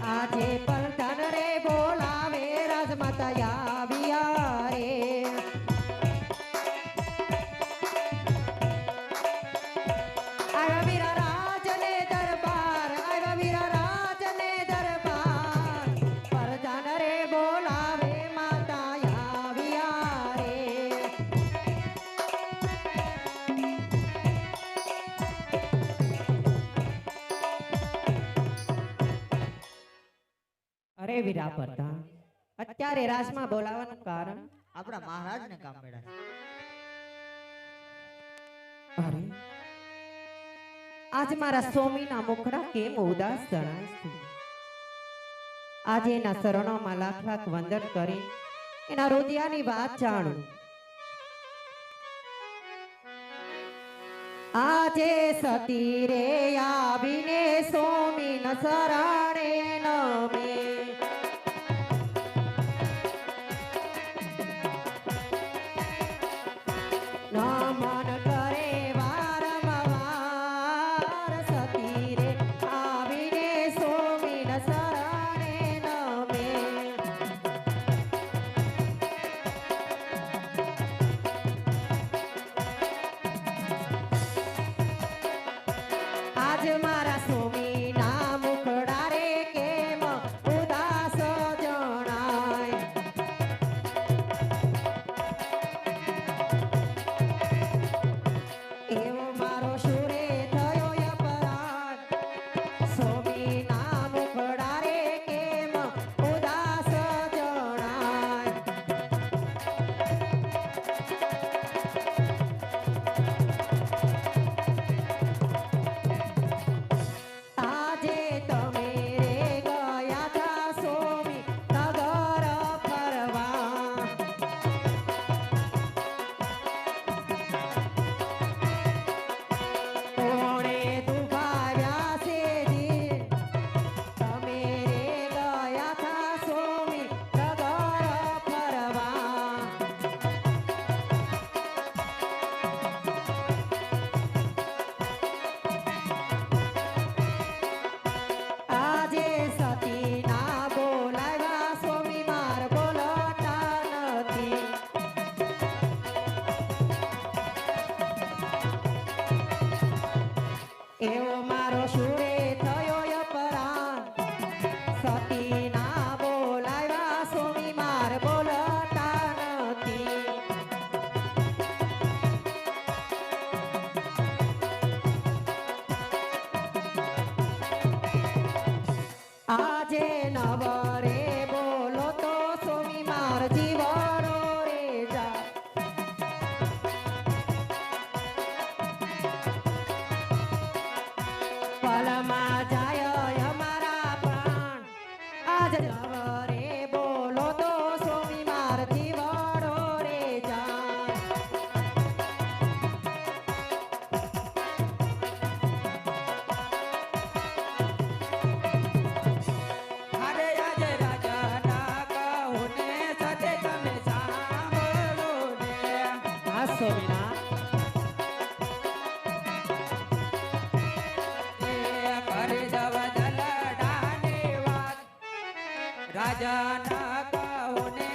આજે પલટન રે બોલાવે રાજ માતા આવ્યા રે આવી અરે વીરા પરતા અત્યારે રાસમાં બોલાવવાનું કારણ? આપણા મહારાજને કામ પડ્યા અરે. આજ મારા સ્વામીના મુખડા કેમ ઉદાસ જણાય છે? આજે એના શરણોમાં લાખ લાખ વંદન કરી એના રોજિયાની વાત જાણું. આજે સતી રે આવીને સ્વામી ન શરણે નમે. Fátima. છે વીણા રાજા ના કહો ને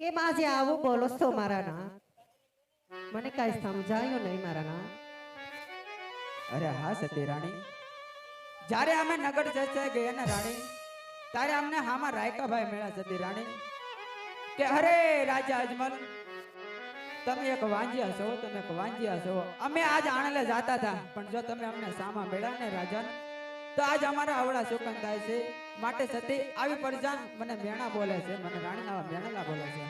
કેમ આજે આવું બોલો છો મારા ના મને કઈ સમજાયું નહીં મારા ના અરે હા સતી રાણી. જ્યારે અમે નગર જશે ગયા ને રાણી ત્યારે અમને હામાં રાયકાભાઈ મેળા સતી રાણી કે અરે રાજા અજમલ, તમે એક વાંજ્યા છો, તમે એક વાંજ્યા છો. અમે આજ આણલે જાતા હતા, પણ જો તમે અમને સામા મેળા ને રાજન તો આજ અમારા આવડા શોકન થાય છે. માટે સતી આવી પરજાન, મને મેણા બોલે છે, મને રાણી આવા મેણલા બોલે છે.